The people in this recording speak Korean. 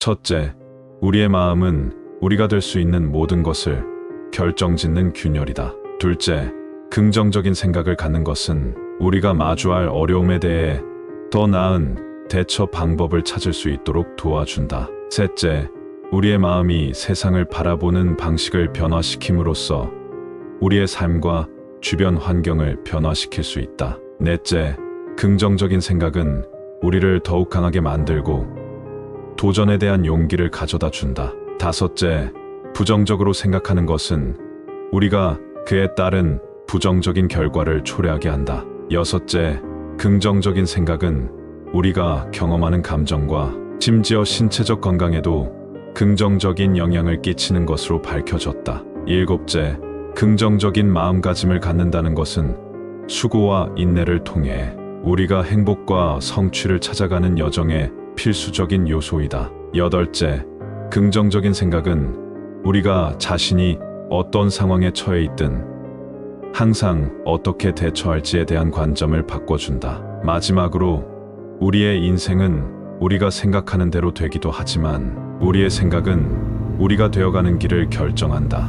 첫째, 우리의 마음은 우리가 될 수 있는 모든 것을 결정짓는 균열이다. 둘째, 긍정적인 생각을 갖는 것은 우리가 마주할 어려움에 대해 더 나은 대처 방법을 찾을 수 있도록 도와준다. 셋째, 우리의 마음이 세상을 바라보는 방식을 변화시킴으로써 우리의 삶과 주변 환경을 변화시킬 수 있다. 넷째, 긍정적인 생각은 우리를 더욱 강하게 만들고 도전에 대한 용기를 가져다 준다. 다섯째, 부정적으로 생각하는 것은 우리가 그에 따른 부정적인 결과를 초래하게 한다. 여섯째, 긍정적인 생각은 우리가 경험하는 감정과 심지어 신체적 건강에도 긍정적인 영향을 끼치는 것으로 밝혀졌다. 일곱째, 긍정적인 마음가짐을 갖는다는 것은 수고와 인내를 통해 우리가 행복과 성취를 찾아가는 여정의 필수적인 요소이다. 여덟째, 긍정적인 생각은 우리가 자신이 어떤 상황에 처해 있든 항상 어떻게 대처할지에 대한 관점을 바꿔준다. 마지막으로 우리의 인생은 우리가 생각하는 대로 되기도 하지만 우리의 생각은 우리가 되어가는 길을 결정한다.